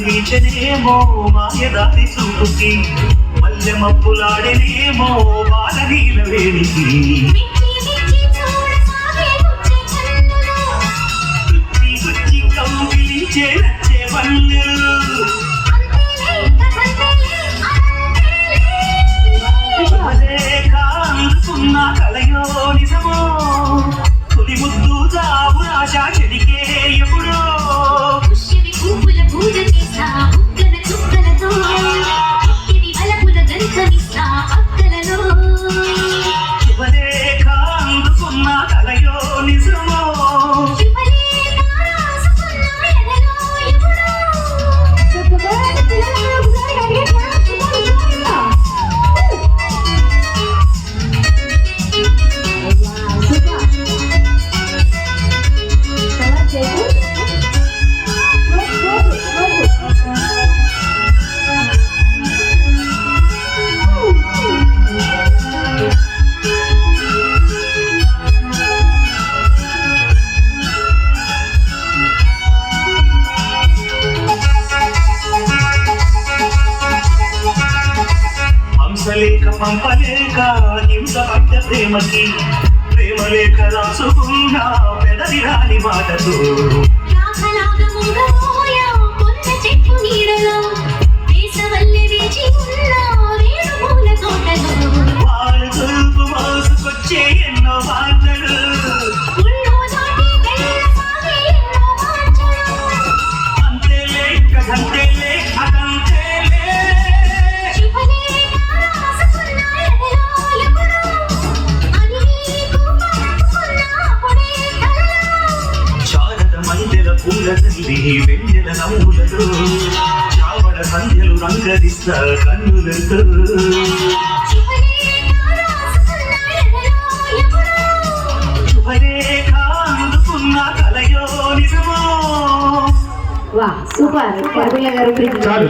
మత్తు గాలి వీచనేమో మాయదారి చూపుకి మల్లె మప్పులాడినేమో బాల నీల వేడికి. కౌగిలించే నచ్చే కలయో నిజమో. తొలి ముద్దు జాబు రాజా చెడికే హంసలేఖ పంపలేక హింస పడ్డ ప్రేమకి ప్రేమలేఖ రాసుకున్న పెదవి రాని మాటతో రాఖలాగా మూగబోయా తల్లి వెన్నెల నవ్వులతో చావడ సంధ్యలు రంగరిస్తా కన్నులతో. సూపర్. గారు